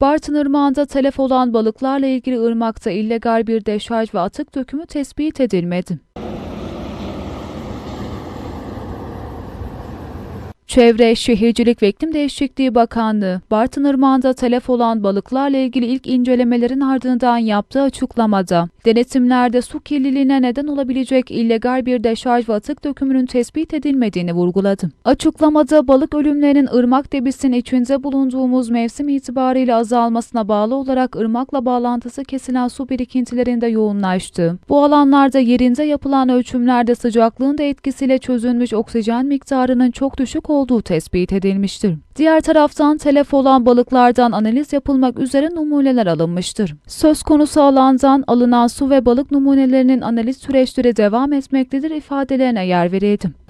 Bartın Irmağı'nda telef olan balıklarla ilgili ırmakta illegal bir deşarj ve atık dökümü tespit edilmedi. Çevre, Şehircilik ve İklim Değişikliği Bakanlığı, Bartın Irmağı'nda telef olan balıklarla ilgili ilk incelemelerin ardından yaptığı açıklamada, denetimlerde su kirliliğine neden olabilecek illegal bir deşarj ve atık dökümünün tespit edilmediğini vurguladı. Açıklamada balık ölümlerinin ırmak debisinin içinde bulunduğumuz mevsim itibariyle azalmasına bağlı olarak ırmakla bağlantısı kesilen su birikintilerinde yoğunlaştı. Bu alanlarda yerinde yapılan ölçümlerde sıcaklığın da etkisiyle çözülmüş oksijen miktarının çok düşük olduğu tespit edilmiştir. Diğer taraftan telef olan balıklardan analiz yapılmak üzere numuneler alınmıştır. Söz konusu alandan alınan su ve balık numunelerinin analiz süreçleri devam etmektedir ifadelerine yer verildi.